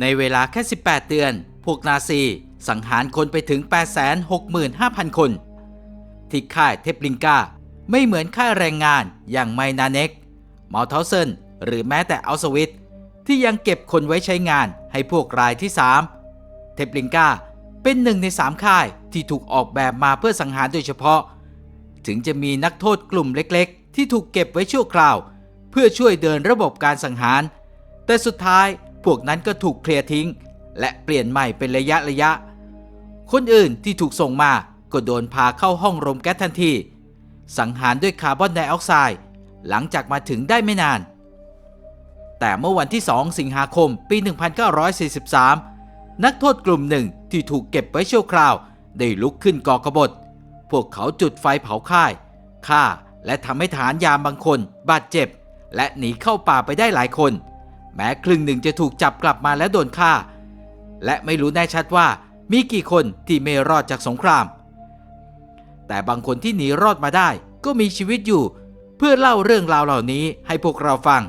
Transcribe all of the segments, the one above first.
ในเวลาแค่ 18 เดือน พวกนาซีสังหารคนไปถึง 865,000 คน ที่ค่ายเทปลิงกาไม่เหมือนค่ายแรงงานอย่างไมนาเน็กมอลเทาเซนหรือแม้แต่อัลสวิตที่ยังเก็บคนไว้ใช้งานให้พวกรายที่ 3 เทปลิงกาเป็นหนึ่งในสามค่ายที่ถูกออกแบบมาเพื่อสังหารโดยเฉพาะ ถึงจะมีนักโทษกลุ่มเล็กๆ ที่ถูกเก็บไว้ชั่วคราว เพื่อช่วยเดินระบบการสังหาร แต่สุดท้าย พวกนั้นก็ถูกเคลียร์ทิ้ง และเปลี่ยนใหม่เป็นระยะระยะ คนอื่นที่ถูกส่งมาก็โดนพาเข้าห้องรมแก๊สทันที สังหารด้วยคาร์บอนไดออกไซด์หลังจากมาถึงได้ไม่นาน แต่เมื่อวันที่ 2 สิงหาคมปี 1943 นักโทษกลุ่มหนึ่งที่ถูกเก็บไว้ชั่วคราว ได้ลุกขึ้นก่อกบฏ พวกเขาจุดไฟเผาค่ายฆ่าและทำให้ทหารยามบางคน บาดเจ็บ และหนีเข้าป่าไปได้หลายคน แม้ครึ่งหนึ่งจะถูกจับกลับมาและโดนฆ่า และไม่รู้แน่ชัดว่ามีกี่คนที่ไม่รอดจากสงคราม แต่บางคนที่หนีรอดมาได้ก็มีชีวิตอยู่ เพื่อเล่าเรื่องราวเหล่านี้ให้พวกเราฟัง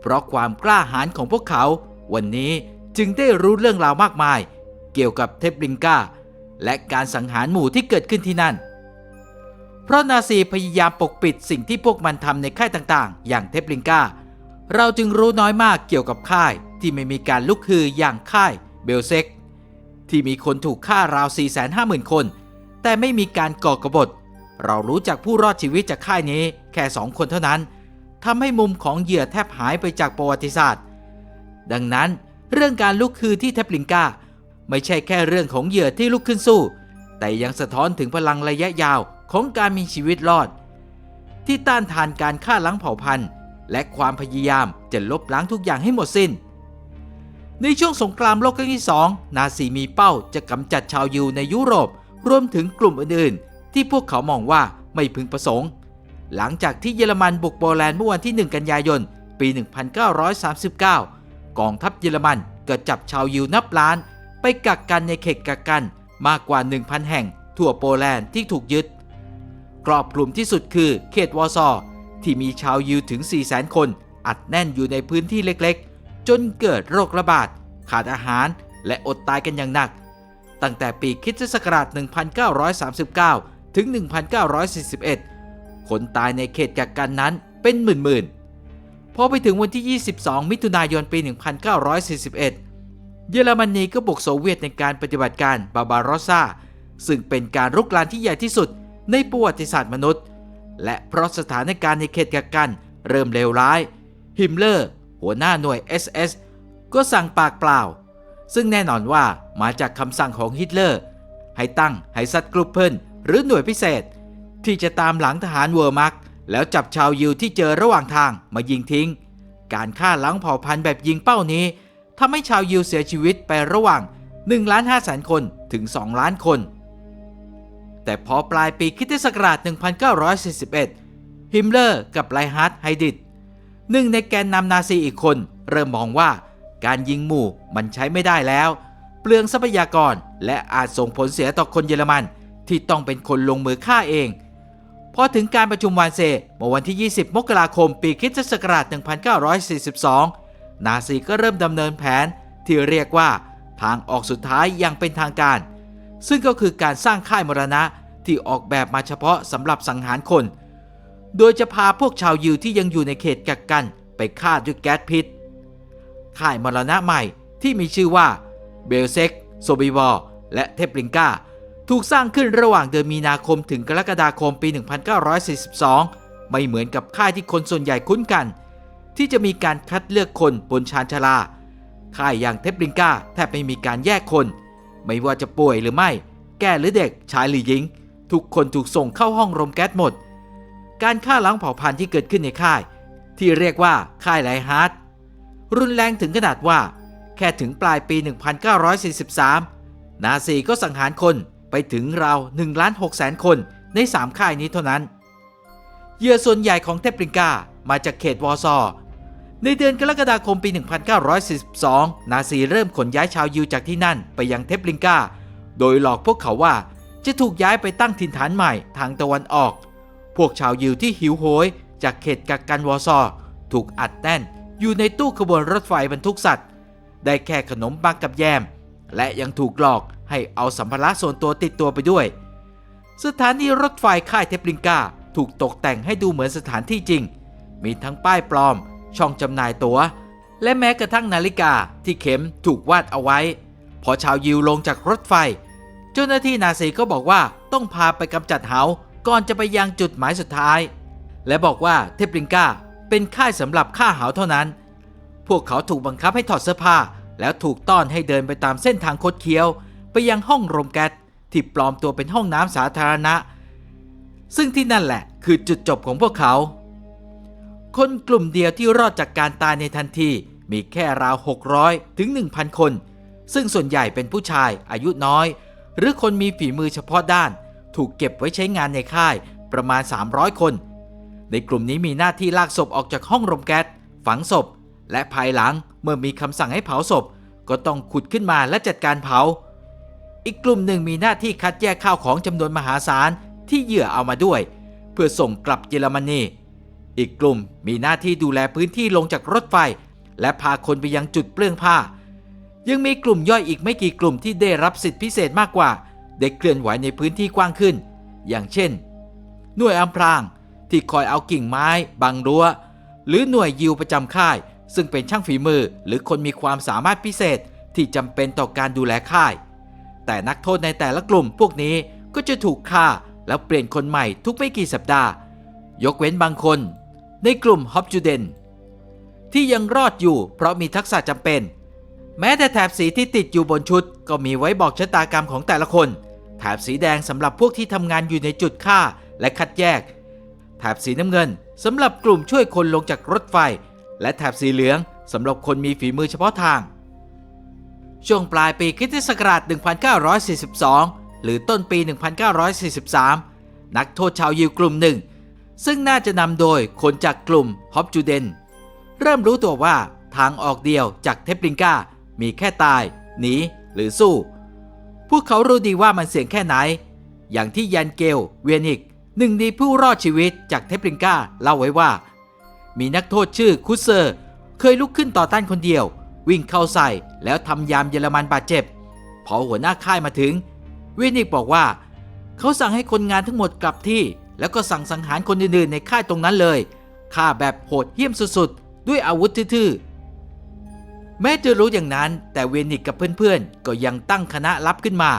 เพราะความกล้าหาญของพวกเขา วันนี้จึงได้รู้เรื่องราวมากมาย เกี่ยวกับเทปลิงกาและการสังหารหมู่ที่เกิดขึ้นที่นั่น เพราะนาซีพยายามปกปิดสิ่งที่พวกมันทำในค่ายต่างๆ อย่างเทปลิงกา เราจึงรู้น้อยมากเกี่ยวกับค่ายที่ไม่มีการลุกฮืออย่างค่ายเบลเซกที่มีคนถูกฆ่าราว 450,000 คน แต่ไม่มีการก่อกบฏ เรารู้จักผู้รอดชีวิตจากค่ายนี้แค่สองคนเท่านั้นทำให้มุมของเหยื่อแทบหายไปจากประวัติศาสตร์ ดังนั้นเรื่องการลุกคือที่เทปลิงกาไม่ใช่แค่เรื่องของเหยื่อที่ลุกขึ้นสู้ แต่ยังสะท้อนถึงพลังระยะยาวของการมีชีวิตรอด ที่ต้านทานการฆ่าล้างเผ่าพันธุ์ และความพยายามจะลบล้างทุกอย่างให้หมดสิ้น ในช่วงสงครามโลกครั้งที่สองนาซีมีเป้าจะกำจัดชาวยิวในยุโรป รวมถึงกลุ่มอื่นๆ ที่พวกเขามองว่าไม่พึงประสงค์ หลังจากที่เยอรมันบุกโปแลนด์เมื่อวันที่ 1 กันยายน ปี 1939 กองทัพเยอรมันก็จับชาวยิวนับล้าน ไปกักกันในเขตกักกันมากกว่า 1,000 แห่ง ทั่วโปแลนด์ที่ถูกยึดกรอบกลุ่มที่สุดคือเขตวอร์ซอ ที่มีชาวยิวถึง400,000คน อัดแน่นอยู่ในพื้นที่เล็กๆ จนเกิดโรคระบาด ขาดอาหารและอดตายกันอย่างหนัก ตั้งแต่ปีคริสตศักราช 1939 ถึง 1941 คนตายในเขตกักกันนั้นเป็นหมื่นๆ พอไปถึงวันที่ 22 มิถุนายน ปี 1941 เยอรมนีก็บุกโซเวียตในการปฏิบัติการบาบารอซาซึ่งเป็นการรุกรานที่ใหญ่ที่สุดในประวัติศาสตร์มนุษย์ และเพราะสถานการณ์ในเขตกักกัน เริ่มเลวร้าย ฮิมเลอร์ หัวหน้าหน่วย SS ก็สั่งปากเปล่า ซึ่งแน่นอนว่ามาจากคำสั่งของฮิตเลอร์ ให้ตั้งไฮซัตกรุ๊ปเพิลหรือหน่วยพิเศษ ที่จะตามหลังทหารเวอร์มักแล้วจับชาวยิวที่เจอระหว่างทางมายิงทิ้ง การฆ่าล้างเผ่าพันธุ์แบบยิงเป้านี้ทำให้ชาวยิวเสียชีวิตไประหว่าง1ล้าน5แสนคนถึง 2 ล้านคน แต่พอปลายปีคริสตศักราช 1941 ฮิมเลอร์กับไลฮาร์ดไฮดิดหนึ่งในแกนนำนาซีอีกคน เริ่มมองว่าการยิงหมู่มันใช้ไม่ได้แล้ว เปลืองทรัพยากรและอาจส่งผลเสียต่อคนเยอรมัน ที่ต้องเป็นคนลงมือฆ่าเอง พอถึงการประชุมวานเซเมื่อวันที่ 20 มกราคม ปีคริสตศักราช 1942 นาซีก็เริ่มดำเนินแผนที่เรียกว่าทางออกสุดท้ายอย่างเป็นทางการ ซึ่งก็คือการสร้างค่ายมรณะที่ออกแบบมาเฉพาะสำหรับสังหารคน โดยจะพาพวกชาวยิวที่ยังอยู่ในเขตกักกันไปฆ่าด้วยแก๊สพิษ ค่ายมรณะใหม่ที่มีชื่อว่าเบลเซกโซบิวอร์และเทปลิงกาถูกสร้างขึ้นระหว่างเดือนมีนาคมถึงกรกฎาคมปี 1942 ไม่เหมือนกับค่ายที่คนส่วนใหญ่คุ้นกัน ที่จะมีการคัดเลือกคนบนชานชาลา ค่ายอย่างเทปลิงกาแทบไม่มีการแยกคน ไม่ว่าจะป่วยหรือไม่ แก่หรือเด็กชายหรือหญิง ทุกคนถูกส่งเข้าห้องรมแก๊สหมด การฆ่าล้างเผ่าพันธุ์ที่เกิดขึ้นในค่าย ที่เรียกว่าค่ายไลฮาร์ดรุนแรงถึงขนาดว่า แค่ถึงปลายปี 1943 นาซีก็สังหารคนไปถึงราว1ล้าน6แสนคนใน 3 ค่ายนี้เท่านั้น เหยื่อส่วนใหญ่ของเทปริงกามาจากเขตวอร์ซอ ในเดือนกรกฎาคมปี 1942 นาซีเริ่มขนย้ายชาวยิวจากที่นั่นไปยังเทปลิงกา โดยหลอกพวกเขาว่าจะถูกย้ายไปตั้งถิ่นฐานใหม่ทางตะวันออก พวกชาวยิวที่หิวโหย จากเขตกักกันวอร์ซอ ถูกอัดแน่น อยู่ในตู้ขบวนรถไฟบรรทุกสัตว์ ได้แค่ขนมปังกับแยม และยังถูกหลอกให้เอาสัมภาระส่วนตัวติดตัวไปด้วย สถานีรถไฟค่ายเทปลิงกาถูกตกแต่งให้ดูเหมือนสถานที่จริง มีทั้งป้ายปลอม ช่องจำหน่ายตัว๋ว และแม้กระทั่งนาฬิกาที่เข็มถูกวาดเอาไว้ พอชาวยิวลงจากรถไฟ เจ้าหน้าที่นาซีก็บอกว่าต้องพาไปกำจัดเหาก่อนจะไปยังจุดหมายสุดท้าย และบอกว่าเทปลิงกาเป็นค่ายสำหรับฆ่าเหาเท่านั้น พวกเขาถูกบังคับให้ถอดเสื้อผ้า แล้วถูกต้อนให้เดินไปตามเส้นทางคดเคี้ยว ไปยังห้องรมแก๊สที่ปลอมตัวเป็นห้องน้ำสาธารณะ ซึ่งที่นั่นแหละคือจุดจบของพวกเขา คนกลุ่มเดียวที่รอดจากการตายในทันทีมีแค่ราว 600 ถึง 1,000 คน ซึ่งส่วนใหญ่เป็นผู้ชายอายุน้อย หรือคนมีฝีมือเฉพาะด้าน ถูกเก็บไว้ใช้งานในค่ายประมาณ 300 คน ในกลุ่มนี้มีหน้าที่ลากศพออกจากห้องรมแก๊สฝังศพ และภายหลังเมื่อมีคำสั่งให้เผาศพ ก็ต้องขุดขึ้นมาและจัดการเผา อีกกลุ่มหนึ่งมีหน้าที่คัดแยกข้าวของจำนวนมหาศาลที่เหยื่อเอามาด้วย เพื่อส่งกลับเยอรมนี อีกกลุ่มมีหน้าที่ดูแลพื้นที่ลงจากรถไฟ และพาคนไปยังจุดเปลื้องผ้า ยังมีกลุ่มย่อยอีกไม่กี่กลุ่มที่ได้รับสิทธิพิเศษมากกว่า ได้เคลื่อนไหวในพื้นที่กว้างขึ้น อย่างเช่น หน่วยอำพรางที่คอยเอากิ่งไม้ บังรั้ว หรือหน่วยยิวประจำค่าย ซึ่งเป็นช่างฝีมือ หรือคนมีความสามารถพิเศษที่จำเป็นต่อการดูแลค่าย แต่นักโทษในแต่ละกลุ่มพวกนี้ก็จะถูกฆ่าแล้วเปลี่ยนคนใหม่ทุกไม่กี่สัปดาห์ ยกเว้นบางคน ในกลุ่มฮอปจูเดนที่ยังรอดอยู่เพราะมีทักษะจำเป็น แม้แต่แถบสีที่ติดอยู่บนชุด ก็มีไว้บอกชะตากรรมของแต่ละคน แถบสีแดงสำหรับพวกที่ทำงานอยู่ในจุดฆ่าและคัดแยก แถบสีน้ำเงินสำหรับกลุ่มช่วยคนลงจากรถไฟ และแถบสีเหลืองสำหรับคนมีฝีมือเฉพาะทาง ช่วงปลายปีคริสตศักราช 1942 หรือต้นปี 1943 นักโทษชาวยิวกลุ่มหนึ่ง ซึ่งน่าจะนำโดยคนจากกลุ่มฮอปจูเดนเริ่มรู้ตัวว่าทางออกเดียวจากเทปลิงกามีแค่ตาย หนี หรือสู้ พวกเขารู้ดีว่ามันเสี่ยงแค่ไหน อย่างที่ยันเกล เวียนิก หนึ่งในผู้รอดชีวิตจากเทปลิงกาเล่าไว้ว่า มีนักโทษชื่อคุสเซอร์ เคยลุกขึ้นต่อต้านคนเดียว วิ่งเข้าใส่แล้วทำยามเยอรมันบาดเจ็บ พอหัวหน้าค่ายมาถึง เวียนิกบอกว่า เขาสั่งให้คนงานทั้งหมดกลับที่ แล้วก็สั่งสังหารคนอื่นๆในค่ายตรงนั้นเลยฆ่าแบบโหดเหี้ยมสุดๆ ด้วยอาวุธทื่อๆ แม้จะรู้อย่างนั้น แต่เวนิกกับเพื่อนๆ ก็ยังตั้งคณะลับขึ้นมา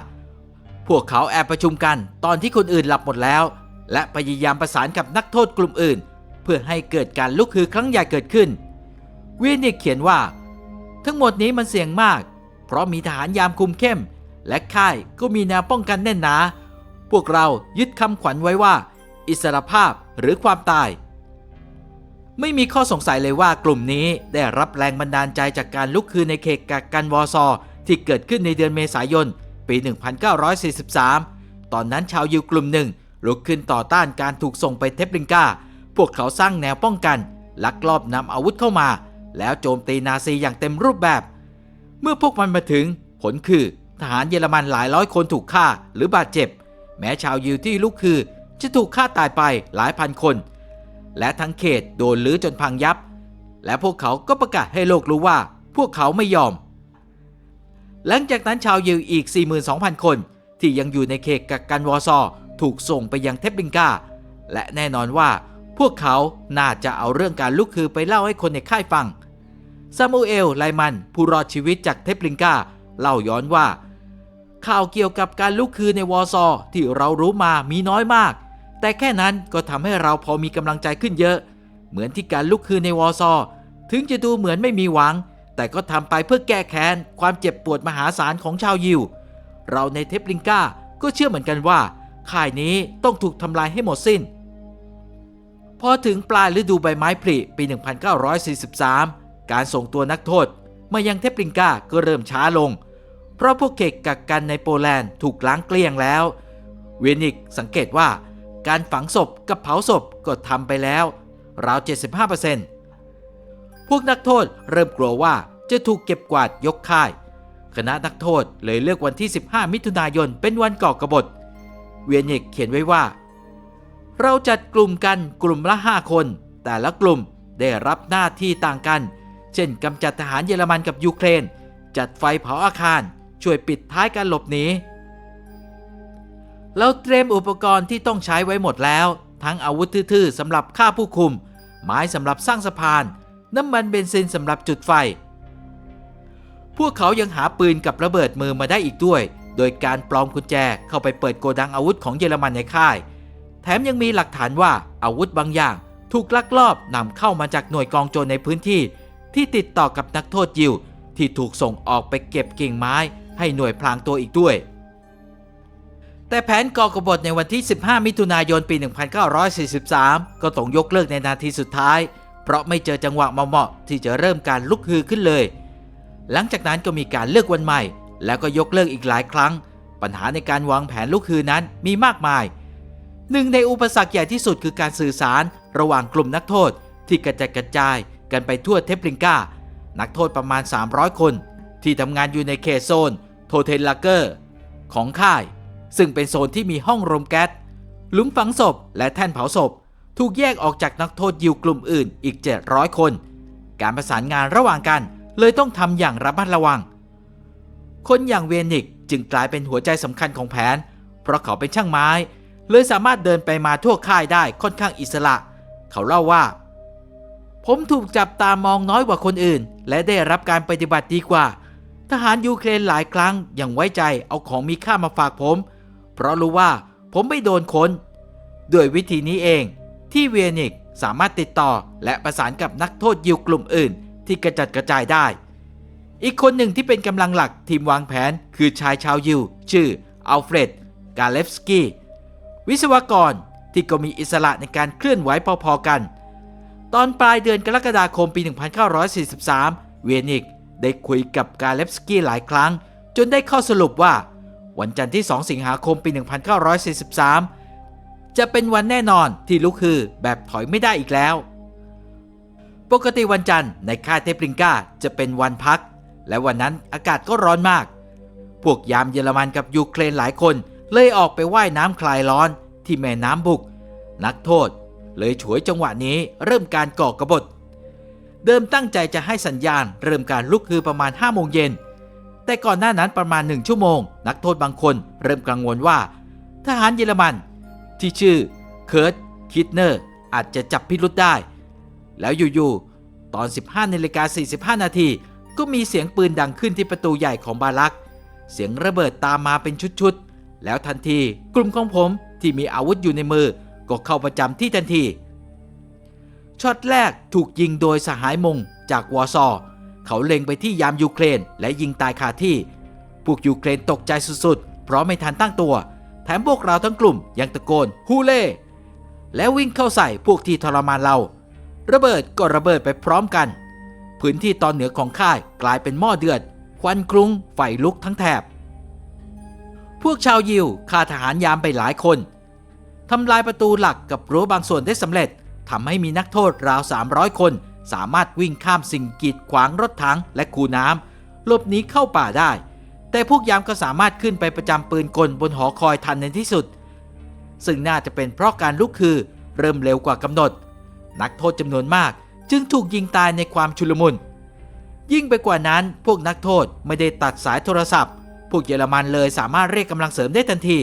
พวกเขาแอบประชุมกันตอนที่คนอื่นหลับหมดแล้ว และพยายามประสานกับนักโทษกลุ่มอื่น เพื่อให้เกิดการลุกฮือครั้งใหญ่เกิดขึ้น เวนิกเขียนว่า ทั้งหมดนี้มันเสี่ยงมาก เพราะมีทหารยามคุมเข้ม และค่ายก็มีแนวป้องกันแน่นหนา พวกเรายึดคำขวัญไว้ว่า อิสรภาพหรือความตาย ไม่มีข้อสงสัยเลยว่ากลุ่มนี้ได้รับแรงบันดาลใจจากการลุกคืนในเขตกักกันวอร์ซอที่เกิดขึ้นในเดือนเมษายน ปี 1943 ตอนนั้นชาวยิวกลุ่มหนึ่งลุกขึ้นต่อต้านการถูกส่งไปเทปลิงกา พวกเขาสร้างแนวป้องกัน ลักลอบนำอาวุธเข้ามา แล้วโจมตีนาซีอย่างเต็มรูปแบบ เมื่อพวกมันมาถึง ผลคือทหารเยอรมันหลายร้อยคนถูกฆ่าหรือบาดเจ็บ แม้ชาวยิวที่ลุกคือ จะถูกฆ่าตายไปหลายพันคน และทั้งเขตโดนลื้อจนพังยับ และพวกเขาก็ประกาศให้โลกรู้ว่า พวกเขาไม่ยอม หลังจากนั้นชาวยิวอีก 42,000 คน ที่ยังอยู่ในเขตกักกันวอร์ซอถูกส่งไปยังเทปลิงกาและแน่นอนว่าพวกเขาน่าจะเอาเรื่องการลุกคือไปเล่าให้คนในค่ายฟัง ซามูเอลไลมันผู้รอดชีวิตจากเทปลิงกาเล่าย้อนว่า ข่าวเกี่ยวกับการลุกคือในวอร์ซอที่เรารู้มามีน้อยมาก แต่แค่นั้นก็ทำให้เราพอมีกำลังใจขึ้นเยอะ เหมือนที่การลุกคือในวอร์ซอ ถึงจะดูเหมือนไม่มีหวัง แต่ก็ทำไปเพื่อแก้แค้น ความเจ็บปวดมหาศาลของชาวยิว เราในเทปลิงกาก็เชื่อเหมือนกันว่าค่ายนี้ต้องถูกทำลายให้หมดสิ้น พอถึงปลายฤดูใบไม้ผลิปี 1943 การส่งตัวนักโทษมายังเทปลิงกาก็เริ่มช้าลง เพราะพวกเขกกักกันในโปแลนด์ถูกล้างเกลี้ยงแล้ว เวนิกสังเกตว่า การฝังศพกับเผาศพก็ทำไปแล้วราว 75%พวกนักโทษเริ่มกลัวว่าจะถูกเก็บกวาดยกค่าย คณะนักโทษเลยเลือกวันที่ 15 มิถุนายนเป็นวันก่อกบฏ เวียนิกเขียนไว้ว่า เราจัดกลุ่มกันกลุ่มละ 5 คน แต่ละกลุ่มได้รับหน้าที่ต่างกัน เช่นกำจัดทหารเยอรมันกับยูเครน จัดไฟเผาอาคาร ช่วยปิดท้ายการหลบหนี เราเตรียมอุปกรณ์ที่ต้องใช้ไว้หมดแล้ว ทั้งอาวุธทื่อๆสำหรับฆ่าผู้คุม ไม้สำหรับสร้างสะพาน น้ำมันเบนซินสำหรับจุดไฟ พวกเขายังหาปืนกับระเบิดมือมาได้อีกด้วย โดยการปลอมกุญแจเข้าไปเปิดโกดังอาวุธของเยอรมันในค่าย แถมยังมีหลักฐานว่าอาวุธบางอย่างถูกลักลอบนำเข้ามาจากหน่วยกองโจรในพื้นที่ ที่ติดต่อกับนักโทษยิวที่ถูกส่งออกไปเก็บกิ่งไม้ให้หน่วยพลางตัวอีกด้วย แต่แผนก่อกบฏในวันที่ 15 มิถุนายนปี 1943 ก็ต้องยกเลิกในนาทีสุดท้าย เพราะไม่เจอจังหวะเหมาะๆที่จะเริ่มการลุกฮือขึ้นเลย หลังจากนั้นก็มีการเลือกวันใหม่ แล้วก็ยกเลิกอีกหลายครั้ง ปัญหาในการวางแผนลุกฮือนั้นมีมากมายหนึ่งในอุปสรรคใหญ่ที่สุดคือการสื่อสารระหว่างกลุ่มนักโทษที่กระจัดกระจายกันไปทั่วเทปลิงกานักโทษประมาณ 300 คน ที่ทำงานอยู่ในเขตโซน โทเทลลาเกอร์ ของค่าย ซึ่งเป็นโซนที่มีห้องรมแก๊สหลุมฝังศพและแท่นเผาศพ ถูกแยกออกจากนักโทษยิวกลุ่มอื่นอีก 700 คน การประสานงานระหว่างกันเลยต้องทำอย่างระมัดระวัง คนอย่างเวนิกจึงกลายเป็นหัวใจสำคัญของแผน เพราะเขาเป็นช่างไม้ เลยสามารถเดินไปมาทั่วค่ายได้ค่อนข้างอิสระ เขาเล่าว่า ผมถูกจับตามองน้อยกว่าคนอื่น และได้รับการปฏิบัติดีกว่า ทหารยูเครนหลายครั้งยังไว้ใจเอาของมีค่ามาฝากผมเเพราะรู้ว่าผมไม่โดนค้น ด้วยวิธีนี้เองที่เวียนิกสามารถติดต่อและประสานกับนักโทษยิวกลุ่มอื่น ที่กระจัดกระจายได้ อีกคนหนึ่งที่เป็นกำลังหลักทีมวางแผนคือชายชาวยิวชื่ออัลเฟรด กาเลฟสกี้วิศวกรที่ก็มีอิสระในการเคลื่อนไหวพอๆกัน ตอนปลายเดือนกรกฎาคมปี 1943 เวียนิกได้คุยกับกาเลฟสกี้หลายครั้ง จนได้ข้อสรุปว่า วันจันทร์ที่ 2 สิงหาคมปี 1943 จะเป็นวันแน่นอนที่ลุกคือแบบถอยไม่ได้อีกแล้ว ปกติวันจันทร์ในค่ายเทปลิงกาจะเป็นวันพัก และวันนั้นอากาศก็ร้อนมาก พวกยามเยอรมันกับยูเครนหลายคนเลยออกไปว่ายน้ำคลายร้อนที่แม่น้ำบุก นักโทษ เลยฉวยจังหวะนี้เริ่มการก่อกบฏเดิมตั้งใจจะให้สัญญาณเริ่มการลุกคือประมาณ5โมงเย็น แต่ก่อนหน้านั้นประมาณ1ชั่วโมง นักโทษบางคนเริ่มกังวลว่า ทหารเยอรมัน ที่ชื่อเคิร์ตคิดเนอร์อาจจะจับพิรุษได้ แล้วอยู่ๆตอน 15นาฬิกา45 นาทีก็มีเสียงปืนดังขึ้นที่ประตูใหญ่ของบารัก เสียงระเบิดตามมาเป็นชุดๆ แล้วทันทีกลุ่มของผมที่มีอาวุธอยู่ในมือ ก็เข้าประจำที่ทันที ช็อตแรกถูกยิงโดยสหายมงจากวอร์ซอร์ เขาเล็งไปที่ยามยูเครนและยิงตายคาที่ พวกยูเครนตกใจสุดๆ เพราะไม่ทันตั้งตัว แถมพวกเราทั้งกลุ่มยังตะโกนฮูเล่ แล้ววิ่งเข้าใส่พวกที่ทรมานเรา ระเบิดก็ระเบิดไปพร้อมกัน พื้นที่ตอนเหนือของค่ายกลายเป็นหม้อเดือด ควันกรุงไฟลุกทั้งแถบ พวกชาวยิวฆ่าทหารยามไปหลายคนทำลายประตูหลักกับรั้วบางส่วนได้สำเร็จทำให้มีนักโทษราว 300 คน สามารถวิ่งข้ามสิ่งกีดขวางรถถังและคูน้ำหลบหนีเข้าป่าได้ แต่พวกยามก็สามารถขึ้นไปประจำปืนกลบนหอคอยทันในที่สุด ซึ่งน่าจะเป็นเพราะการลุกคือเริ่มเร็วกว่ากำหนด นักโทษจำนวนมากจึงถูกยิงตายในความชุลมุน ยิ่งไปกว่านั้นพวกนักโทษไม่ได้ตัดสายโทรศัพท์ พวกเยอรมันเลยสามารถเรียกกำลังเสริมได้ทันที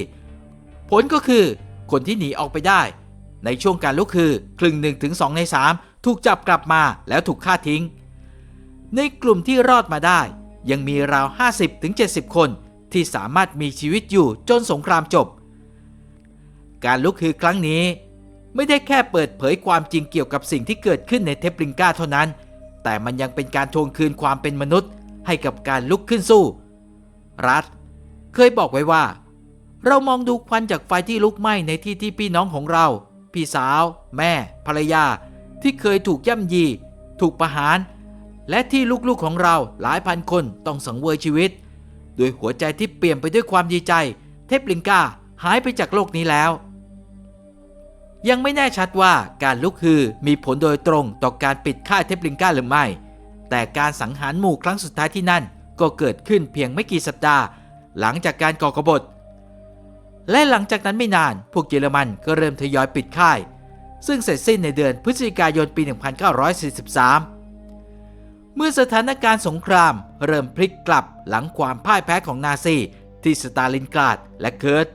ผลก็คือคนที่หนีออกไปได้ ในช่วงการลุกคือครึ่งหนึ่งถึงสองในสาม ถูกจับกลับมาแล้วถูกฆ่าทิ้ง ในกลุ่มที่รอดมาได้ ยังมีราว 50-70ถึง70คนที่สามารถมีชีวิตอยู่จนสงครามจบ การลุกคือครั้งนี้ไม่ได้แค่เปิดเผยความจริงเกี่ยวกับสิ่งที่เกิดขึ้นในเทปลิงกาเท่านั้น แต่มันยังเป็นการทวงคืนความเป็นมนุษย์ ให้กับการลุกขึ้นสู้ รัฐ เคยบอกไว้ว่า เรามองดูควันจากไฟที่ลุกไหม้ในที่ที่พี่น้องของเรา พี่สาว แม่ ภรรยา ที่เคยถูกย่ำยี ถูกประหาร และที่ลูกๆของเราหลายพันคนต้องสังเวยชีวิต โดยหัวใจที่เปลี่ยนไปด้วยความดีใจ เทปลิงกาหายไปจากโลกนี้แล้ว ยังไม่แน่ชัดว่าการลุกฮือมีผลโดยตรงต่อการปิดค่ายเทปลิงกาหรือไม่ แต่การสังหารหมู่ครั้งสุดท้ายที่นั่นก็เกิดขึ้นเพียงไม่กี่สัปดาห์ หลังจากการก่อกบฏ และหลังจากนั้นไม่นานพวกเยอรมันก็เริ่มทยอยปิดค่าย ซึ่งเสร็จสิ้นในเดือนพฤศจิกายนปี 1943 เมื่อสถานการณ์สงครามเริ่มพลิกกลับหลังความพ่ายแพ้ของนาซีที่สตาลินกราดและเคิร์ต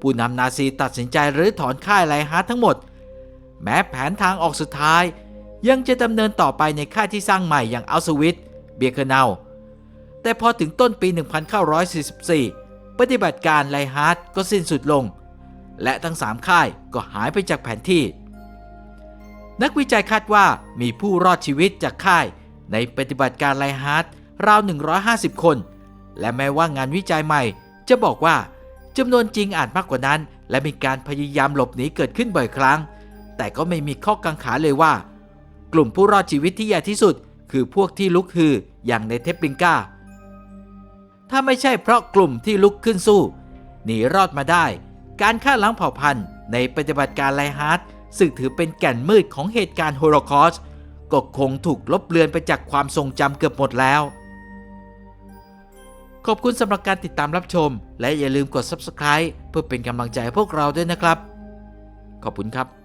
ผู้นำนาซีตัดสินใจรื้อถอนค่ายไลฮาร์ททั้งหมด แม้แผนทางออกสุดท้าย ยังจะดำเนินต่อไปในค่ายที่สร้างใหม่อย่างอัลสวิตเบียร์เคเนาแต่พอถึงต้นปี 1944 ปฏิบัติการไลฮาร์ทก็สิ้นสุดลง และทั้งสามค่ายก็หายไปจากแผนที่ นักวิจัยคาดว่ามีผู้รอดชีวิตจากค่าย ในปฏิบัติการไลฮาร์ดราว 150 คน และแม้ว่างานวิจัยใหม่ จะบอกว่าจำนวนจริงอาจมากกว่านั้น และมีการพยายามหลบหนีเกิดขึ้นบ่อยครั้ง แต่ก็ไม่มีข้อกังขาเลยว่า กลุ่มผู้รอดชีวิตที่ใหญ่ที่สุด คือพวกที่ลุกฮืออย่างในเทปลิงกาถ้าไม่ใช่เพราะกลุ่มที่ลุกขึ้นสู้หนีรอดมาได้ การฆ่าล้างเผ่าพันธุ์ในปฏิบัติการไลฮาร์ด ซึ่งถือเป็นแก่นมืดของเหตุการณ์โฮโลคอสก็คงถูกลบเลือนไปจากความทรงจำเกือบหมดแล้ว ขอบคุณสำหรับการติดตามรับชม และอย่าลืมกด Subscribe เพื่อเป็นกำลังใจให้พวกเราด้วยนะครับ ขอบคุณครับ